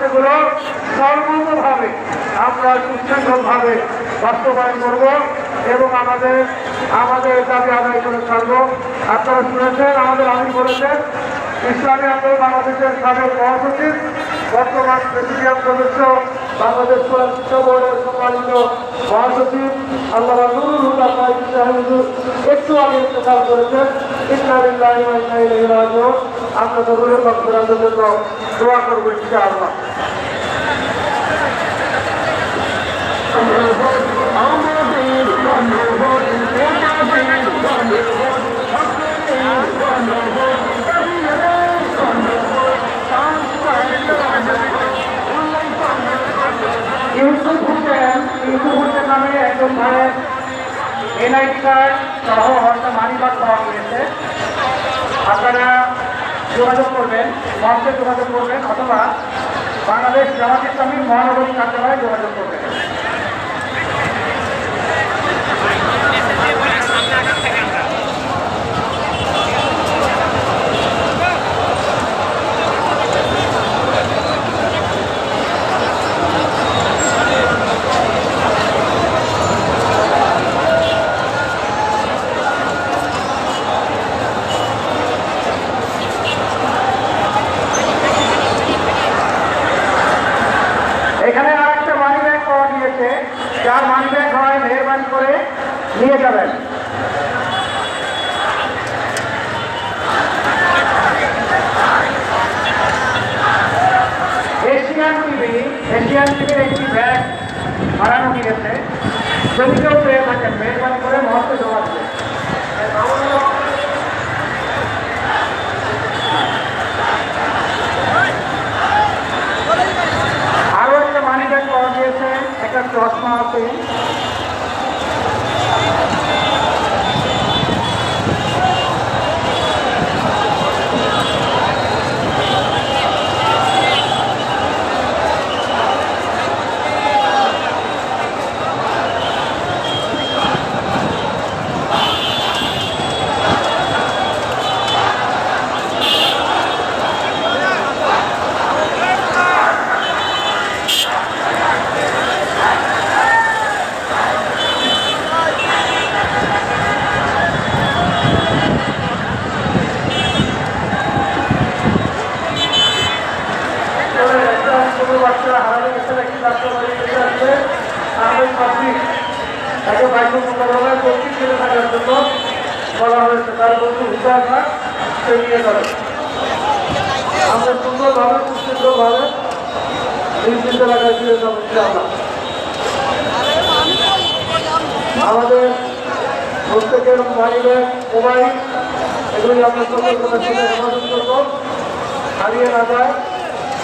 সেগুলো সর্বতভাবে আমরা সুশৃঙ্খলভাবে বাস্তবায়ন করব এবং আমাদের আমাদের দাবি আদায় করে ছাড়বো। আপনারা শুনেছেন, আমাদের আমি বলেছেন, ইসলামী আন্দোলন বাংলাদেশের সাবেক মহাসচিব, বর্তমান প্রেসিডিয়াম সদস্য, বাংলাদেশ কোরআন শিক্ষা বোর্ডের সম্মানিত মহাসচিব আল্লাহ নুরুল একটু আগে ইন্তেকাল করেছেন। ইসলামিল্লাহ আমরা দরুলের বক্তব্যের জন্য দোয়া করব ইনশাআল্লাহ ইউসুফ হোসেন ইউসুফ হোসেন নামে একজন ভাইয়ের এনআইডি কার্ড সহ আপনারা যোগাযোগ করবেন মঞ্চে যোগাযোগ করবেন অথবা বাংলাদেশ জামাত ইসলামী মহানগরী কার্যালয়ে যোগাযোগ করবেন এখানে আর একটা মানি ব্যাগ পাওয়া গিয়েছে যার মানি ব্যাগ হয় করে নিয়ে যাবেন। এশিয়ান টিভি, এশিয়ান টিভির একটি ব্যাগ যদি কেউ পেয়ে থাকেন করে মহত্ব জমা দেবেন। আরও একটা পাওয়া চশমা আছে। আমাদের পাবলিক তাকে বাইক মোকাবেলায় প্রতি ছেলে থাকার জন্য বলা হয়েছে, তার বন্ধু হুদা ঘাট সে নিয়ে যাবে আমরা সুন্দরভাবে নিজ নিজ এলাকায় ফিরে যাব। আমাদের প্রত্যেকের মোবাইলে, মোবাইল, এগুলি আমরা সতর্কতার সাথে হেফাজত হারিয়ে না যায়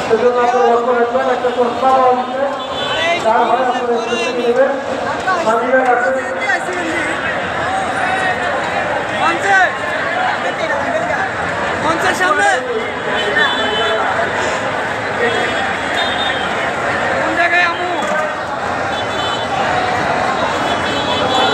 সেজন্য আপনারা লক্ষ্য রাখবেন, একটা চশমা পাওয়া হচ্ছে তার হয় আপনারা একটু থেকে নেবেন মানিব্যাগ আছে